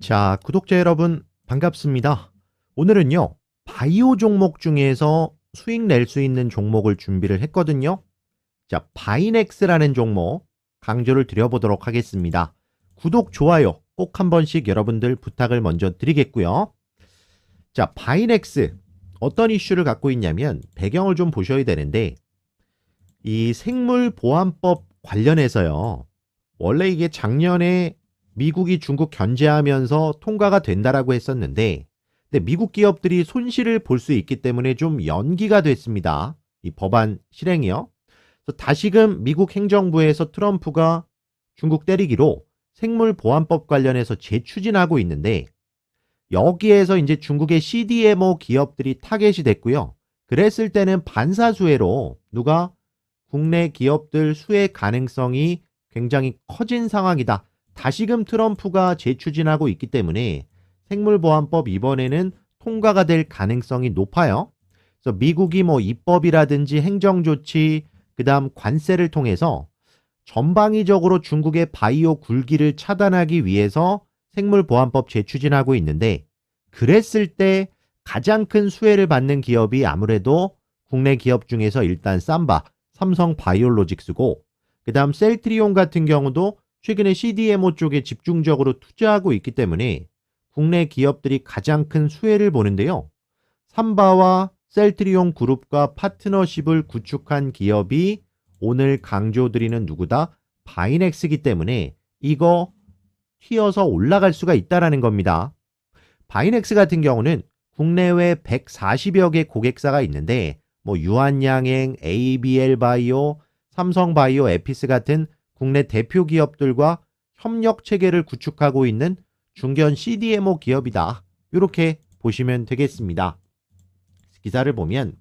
자, 구독자 여러분 반갑습니다. 오늘은요, 바이오 종목 중에서 수익 낼 수 있는 종목을 준비를 했거든요. 자, 바이넥스라는 종목 강조를 드려보도록 하겠습니다. 구독, 좋아요 꼭 한 번씩 여러분들 부탁을 먼저 드리겠고요. 자, 바이넥스 어떤 이슈를 갖고 있냐면 배경을 좀 보셔야 되는데 이 생물보안법 관련해서요. 원래 이게 작년에 미국이 중국 견제하면서 통과가 된다라고 했었는데 근데 미국 기업들이 손실을 볼 수 있기 때문에 좀 연기가 됐습니다. 이 법안 실행이요. 다시금 미국 행정부에서 트럼프가 중국 때리기로 생물보안법 관련해서 재추진하고 있는데 여기에서 이제 중국의 CDMO 기업들이 타겟이 됐고요. 그랬을 때는 반사수혜로 누가 국내 기업들 수혜 가능성이 굉장히 커진 상황이다. 다시금 트럼프가 재추진하고 있기 때문에 생물보안법 이번에는 통과가 될 가능성이 높아요. 그래서 미국이 뭐 입법이라든지 행정조치, 그 다음 관세를 통해서 전방위적으로 중국의 바이오 굴기를 차단하기 위해서 생물보안법 재추진하고 있는데 그랬을 때 가장 큰 수혜를 받는 기업이 아무래도 국내 기업 중에서 일단 삼바, 삼성 바이오로직스고 그 다음 셀트리온 같은 경우도 최근에 CDMO 쪽에 집중적으로 투자하고 있기 때문에 국내 기업들이 가장 큰 수혜를 보는데요. 삼바와 셀트리온 그룹과 파트너십을 구축한 기업이 오늘 강조드리는 누구다? 바이넥스기 때문에 이거 튀어서 올라갈 수가 있다라는 겁니다. 바이넥스 같은 경우는 국내외 140여 개 고객사가 있는데 뭐 유한양행, ABL 바이오, 삼성 바이오, 에피스 같은 국내 대표 기업들과 협력 체계를 구축하고 있는 중견 CDMO 기업이다. 이렇게 보시면 되겠습니다. 기사를 보면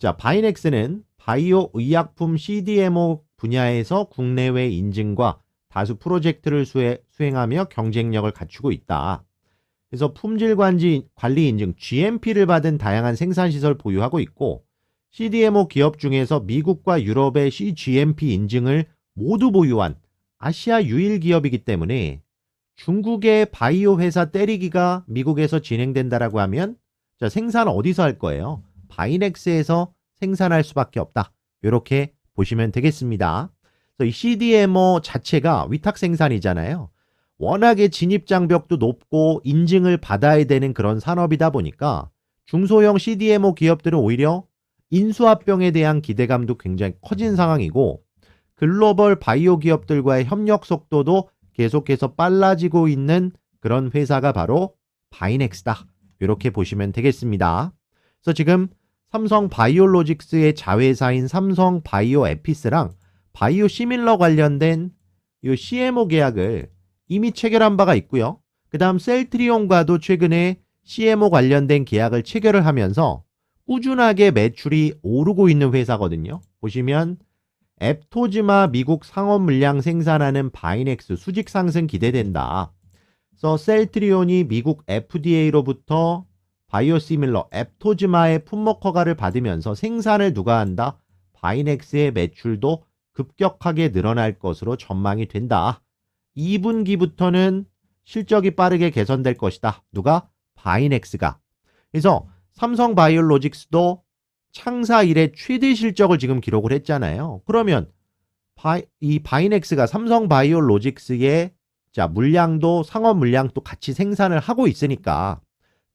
자, 바이넥스는 바이오 의약품 CDMO 분야에서 국내외 인증과 다수 프로젝트를 수행하며 경쟁력을 갖추고 있다. 그래서 품질 관리, 인증 GMP를 받은 다양한 생산 시설 보유하고 있고 CDMO 기업 중에서 미국과 유럽의 CGMP 인증을 모두 보유한 아시아 유일 기업이기 때문에 중국의 바이오 회사 때리기가 미국에서 진행된다라고 하면 자, 생산 어디서 할 거예요? 바이넥스에서 생산할 수밖에 없다. 이렇게 보시면 되겠습니다. 이 CDMO 자체가 위탁 생산이잖아요. 워낙에 진입 장벽도 높고 인증을 받아야 되는 그런 산업이다 보니까 중소형 CDMO 기업들은 오히려 인수합병에 대한 기대감도 굉장히 커진 상황이고 글로벌 바이오 기업들과의 협력 속도도 계속해서 빨라지고 있는 그런 회사가 바로 바이넥스다. 이렇게 보시면 되겠습니다. 그래서 지금 삼성 바이오로직스의 자회사인 삼성 바이오 에피스랑 바이오 시밀러 관련된 이 CMO 계약을 이미 체결한 바가 있고요. 그 다음 셀트리온과도 최근에 CMO 관련된 계약을 체결을 하면서 꾸준하게 매출이 오르고 있는 회사거든요. 보시면 앱토즈마 미국 상업 물량 생산하는 바이넥스 수직 상승 기대된다. 그래서 셀트리온이 미국 FDA로부터 바이오시밀러 앱토즈마의 품목 허가를 받으면서 생산을 누가 한다? 바이넥스의 매출도 급격하게 늘어날 것으로 전망이 된다. 2분기부터는 실적이 빠르게 개선될 것이다. 누가? 바이넥스가. 그래서 삼성 바이오로직스도 창사 이래 최대 실적을 지금 기록을 했잖아요. 그러면 바이, 이 바이넥스가 삼성 바이오로직스의 자 물량도 상업 물량도 같이 생산을 하고 있으니까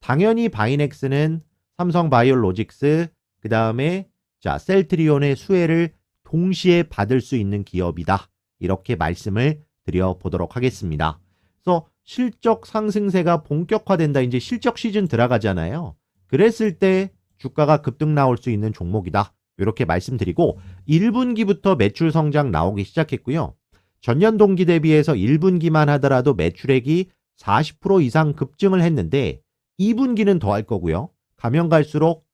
당연히 바이넥스는 삼성 바이오로직스 그 다음에 자 셀트리온의 수혜를 동시에 받을 수 있는 기업이다. 이렇게 말씀을 드려 보도록 하겠습니다. 그래서 실적 상승세가 본격화된다. 이제 실적 시즌 들어가잖아요. 그랬을 때 주가가 급등 나올 수 있는 종목이다. 이렇게 말씀드리고 1분기부터 매출 성장 나오기 시작했고요. 전년 동기 대비해서 1분기만 하더라도 매출액이 40% 이상 급증을 했는데 2분기는 더 할 거고요. 가면 갈수록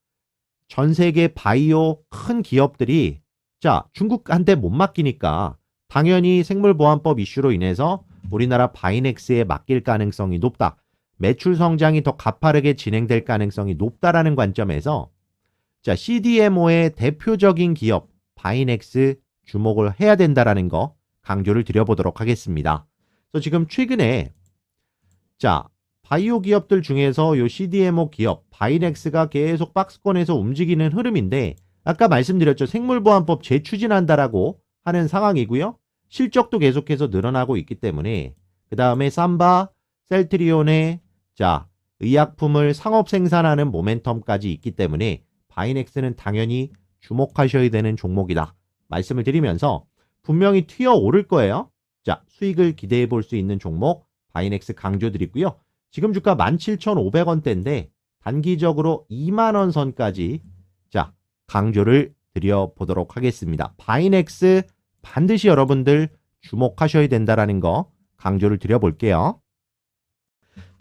전 세계 바이오 큰 기업들이 자, 중국한테 못 맡기니까 당연히 생물보안법 이슈로 인해서 우리나라 바이넥스에 맡길 가능성이 높다. 매출 성장이 더 가파르게 진행될 가능성이 높다라는 관점에서 자, CDMO의 대표적인 기업 바이넥스 주목을 해야 된다라는 거 강조를 드려보도록 하겠습니다. 그래서 지금 최근에 자, 바이오 기업들 중에서 요 CDMO 기업 바이넥스가 계속 박스권에서 움직이는 흐름인데 아까 말씀드렸죠. 생물보안법 재추진한다라고 하는 상황이고요. 실적도 계속해서 늘어나고 있기 때문에 그 다음에 삼바, 셀트리온의 자 의약품을 상업 생산하는 모멘텀까지 있기 때문에 바이넥스는 당연히 주목하셔야 되는 종목이다. 말씀을 드리면서 분명히 튀어 오를 거예요. 자, 수익을 기대해 볼 수 있는 종목 바이넥스 강조드리고요. 지금 주가 17,500원대인데 단기적으로 2만원 선까지 자, 강조를 드려보도록 하겠습니다. 바이넥스 반드시 여러분들 주목하셔야 된다라는 거 강조를 드려볼게요.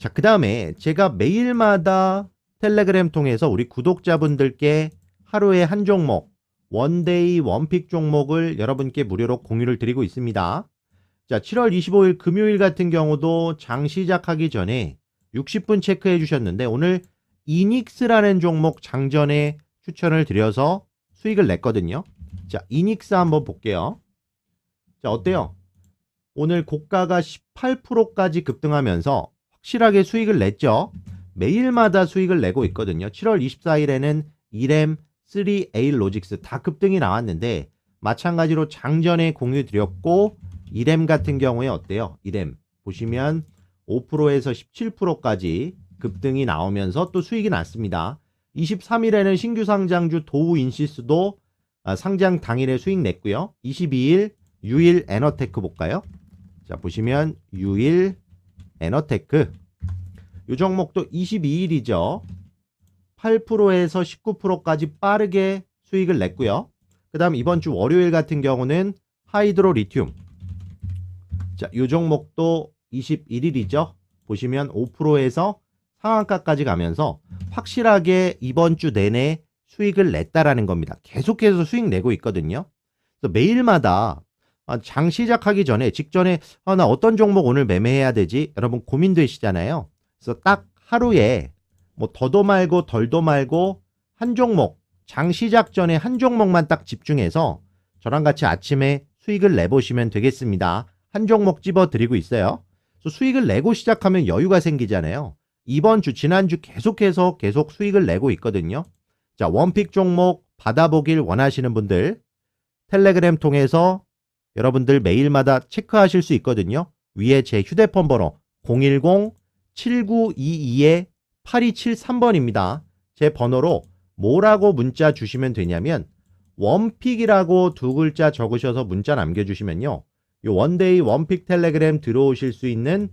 자, 그 다음에 제가 매일마다 텔레그램 통해서 우리 구독자분들께 하루에 한 종목, 원데이 원픽 종목을 여러분께 무료로 공유를 드리고 있습니다. 자, 7월 25일 금요일 같은 경우도 장 시작하기 전에 60분 체크해 주셨는데 오늘 이닉스라는 종목 장전에 추천을 드려서 수익을 냈거든요. 자, 이닉스 한번 볼게요. 자, 어때요? 오늘 고가가 18%까지 급등하면서 확실하게 수익을 냈죠. 매일마다 수익을 내고 있거든요. 7월 24일에는 2램, 3A 로직스 다 급등이 나왔는데 마찬가지로 장전에 공유 드렸고 2램 같은 경우에 어때요? 2램 보시면 5%에서 17%까지 급등이 나오면서 또 수익이 났습니다. 23일에는 신규 상장주 도우 인시스도 아, 상장 당일에 수익 냈고요. 22일 유일 에너테크 볼까요? 자, 보시면 유일 에너테크 이 종목도 22일이죠. 8%에서 19%까지 빠르게 수익을 냈고요. 그 다음 이번 주 월요일 같은 경우는 하이드로 리튬. 자, 이 종목도 21일이죠. 보시면 5%에서 상한가까지 가면서 확실하게 이번 주 내내 수익을 냈다라는 겁니다. 계속해서 수익 내고 있거든요. 매일마다 아, 장 시작하기 전에 직전에 아, 나 어떤 종목 오늘 매매해야 되지? 여러분 고민되시잖아요. 그래서 딱 하루에 뭐 더도 말고 덜도 말고 한 종목 장 시작 전에 한 종목만 딱 집중해서 저랑 같이 아침에 수익을 내보시면 되겠습니다. 한 종목 집어 드리고 있어요. 수익을 내고 시작하면 여유가 생기잖아요. 이번 주 지난주 계속해서 계속 수익을 내고 있거든요. 자, 원픽 종목 받아보길 원하시는 분들 텔레그램 통해서 여러분들 매일마다 체크하실 수 있거든요. 위에 제 휴대폰 번호 010-7922-8273번입니다. 제 번호로 뭐라고 문자 주시면 되냐면 원픽이라고 두 글자 적으셔서 문자 남겨주시면요. 이 원데이 원픽 텔레그램 들어오실 수 있는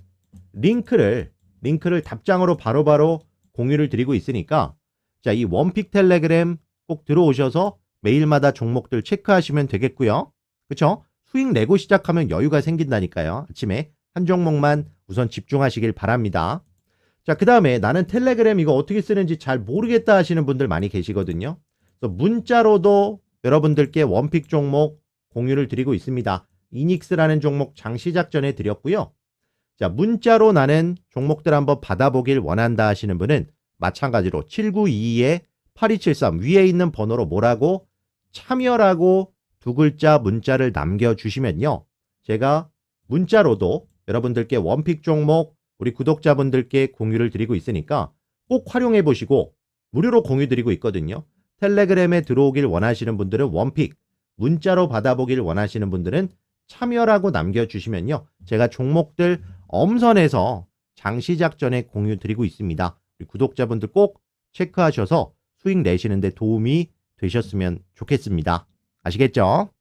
링크를 링크를 답장으로 바로 바로 공유를 드리고 있으니까 자, 이 원픽 텔레그램 꼭 들어오셔서 매일마다 종목들 체크하시면 되겠고요. 그렇죠? 수익 내고 시작하면 여유가 생긴다니까요. 아침에 한 종목만 우선 집중하시길 바랍니다. 자, 그 다음에 나는 텔레그램 이거 어떻게 쓰는지 잘 모르겠다 하시는 분들 많이 계시거든요. 그래서 문자로도 여러분들께 원픽 종목 공유를 드리고 있습니다. 이닉스라는 종목 장 시작 전에 드렸고요. 자, 문자로 나는 종목들 한번 받아보길 원한다 하시는 분은 마찬가지로 7922-8273 위에 있는 번호로 뭐라고 참여라고 두 글자 문자를 남겨주시면요. 제가 문자로도 여러분들께 원픽 종목 우리 구독자분들께 공유를 드리고 있으니까 꼭 활용해 보시고 무료로 공유 드리고 있거든요. 텔레그램에 들어오길 원하시는 분들은 원픽, 문자로 받아보길 원하시는 분들은 참여라고 남겨주시면요. 제가 종목들 엄선해서 장 시작 전에 공유 드리고 있습니다. 우리 구독자분들 꼭 체크하셔서 수익 내시는데 도움이 되셨으면 좋겠습니다. 아시겠죠?